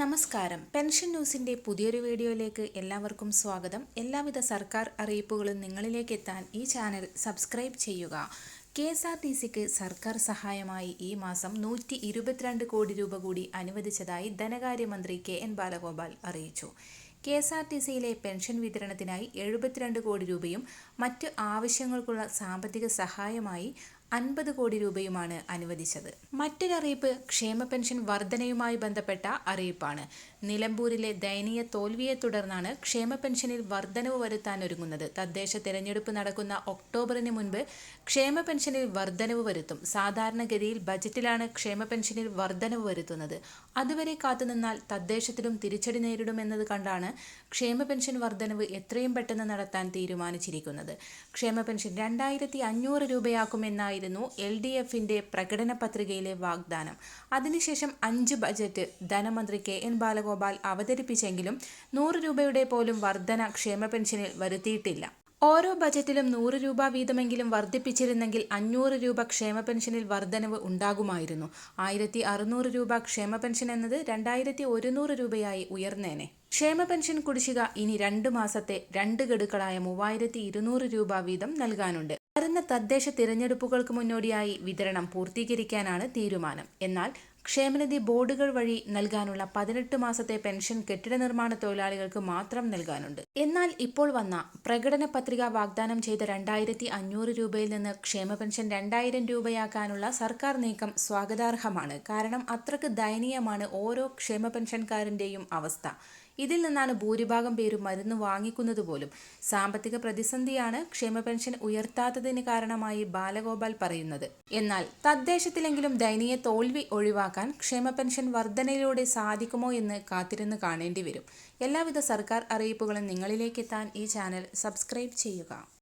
നമസ്കാരം. പെൻഷൻ ന്യൂസിന്റെ പുതിയൊരു വീഡിയോയിലേക്ക് എല്ലാവർക്കും സ്വാഗതം. എല്ലാവിധ സർക്കാർ അറിയിപ്പുകളും നിങ്ങളിലേക്ക് എത്താൻ ഈ ചാനൽ സബ്സ്ക്രൈബ് ചെയ്യുക. കെ എസ് ആർ ടി സിക്ക് സർക്കാർ സഹായമായി ഈ മാസം നൂറ്റി ഇരുപത്തിരണ്ട് കോടി രൂപ കൂടി അനുവദിച്ചതായി ധനകാര്യമന്ത്രി കെ എൻ ബാലഗോപാൽ അറിയിച്ചു. കെ എസ് ആർ ടി സിയിലെ പെൻഷൻ വിതരണത്തിനായി എഴുപത്തിരണ്ട് കോടി രൂപയും മറ്റ് ആവശ്യങ്ങൾക്കുള്ള സാമ്പത്തിക സഹായമായി അൻപത് കോടി രൂപയുമാണ് അനുവദിച്ചത്. മറ്റൊരറിയിപ്പ് ക്ഷേമ പെൻഷൻ വർധനയുമായി ബന്ധപ്പെട്ട അറിയിപ്പാണ്. നിലമ്പൂരിലെ ദയനീയ തോൽവിയെ തുടർന്നാണ് ക്ഷേമ പെൻഷനിൽ വർധനവ് വരുത്താൻ ഒരുങ്ങുന്നത്. തദ്ദേശ തെരഞ്ഞെടുപ്പ് നടക്കുന്ന ഒക്ടോബറിന് മുൻപ് ക്ഷേമ പെൻഷനിൽ വർധനവ് വരുത്തും. സാധാരണഗതിയിൽ ബജറ്റിലാണ് ക്ഷേമ പെൻഷനിൽ വർധനവ് വരുത്തുന്നത്. അതുവരെ കാത്തുനിന്നാൽ തദ്ദേശത്തിലും തിരിച്ചടി നേരിടുമെന്നത് കണ്ടാണ് ക്ഷേമ പെൻഷൻ വർധനവ് എത്രയും പെട്ടെന്ന് നടത്താൻ തീരുമാനിച്ചിരിക്കുന്നത്. ക്ഷേമ പെൻഷൻ രണ്ടായിരത്തി അഞ്ഞൂറ് രൂപയാക്കുമെന്നായി എന്നായിരുന്നു എൽ ഡി എഫിന്റെ പ്രകടന പത്രികയിലെ വാഗ്ദാനം. അതിനുശേഷം അഞ്ച് ബജറ്റ് ധനമന്ത്രി കെ എൻ ബാലഗോപാൽ അവതരിപ്പിച്ചെങ്കിലും നൂറ് രൂപയുടെ പോലും വർധന ക്ഷേമ പെൻഷനിൽ വരുത്തിയിട്ടില്ല. ഓരോ ബജറ്റിലും നൂറ് രൂപ വീതമെങ്കിലും വർദ്ധിപ്പിച്ചിരുന്നെങ്കിൽ അഞ്ഞൂറ് രൂപ ക്ഷേമ പെൻഷനിൽ വർധനവ് ഉണ്ടാകുമായിരുന്നു. ആയിരത്തി അറുന്നൂറ് രൂപ ക്ഷേമ പെൻഷൻ എന്നത് രണ്ടായിരത്തി ഒരുന്നൂറ് രൂപയായി ഉയർന്നേനെ. ക്ഷേമ പെൻഷൻ കുടിശ്ശിക ഇനി രണ്ട് മാസത്തെ രണ്ട് ഗഡുക്കളായ മൂവായിരത്തി ഇരുന്നൂറ് രൂപ വീതം നൽകാനുണ്ട്. വരുന്ന തദ്ദേശ തിരഞ്ഞെടുപ്പുകൾക്ക് മുന്നോടിയായി വിതരണം പൂർത്തീകരിക്കാനാണ് തീരുമാനം. എന്നാൽ ക്ഷേമനിധി ബോർഡുകൾ വഴി നൽകാനുള്ള പതിനെട്ട് മാസത്തെ പെൻഷൻ കെട്ടിട നിർമ്മാണ തൊഴിലാളികൾക്ക് മാത്രം നൽകാനുണ്ട്. എന്നാൽ ഇപ്പോൾ വന്ന പ്രകടന പത്രിക വാഗ്ദാനം ചെയ്ത രണ്ടായിരത്തി അഞ്ഞൂറ് രൂപയിൽ നിന്ന് ക്ഷേമ പെൻഷൻ രണ്ടായിരം രൂപയാക്കാനുള്ള സർക്കാർ നീക്കം സ്വാഗതാർഹമാണ്. കാരണം അത്രയ്ക്ക് ദയനീയമാണ് ഓരോ ക്ഷേമ പെൻഷൻകാരന്റെയും അവസ്ഥ. ഇതിൽ നിന്നാണ് ഭൂരിഭാഗം പേരും മരുന്ന് വാങ്ങിക്കുന്നത് പോലും. സാമ്പത്തിക പ്രതിസന്ധിയാണ് ക്ഷേമ പെൻഷൻ ഉയർത്താത്തതിന് കാരണമായി ബാലഗോപാൽ പറയുന്നത്. എന്നാൽ തദ്ദേശത്തിലെങ്കിലും ദയനീയ തോൽവി ഒഴിവാക്കാൻ ക്ഷേമ പെൻഷൻ വർധനയിലൂടെ സാധിക്കുമോ എന്ന് കാത്തിരുന്ന് കാണേണ്ടി വരും. എല്ലാവിധ സർക്കാർ അറിയിപ്പുകളും നിങ്ങളിലേക്ക് എത്താൻ ഈ ചാനൽ സബ്സ്ക്രൈബ് ചെയ്യുക.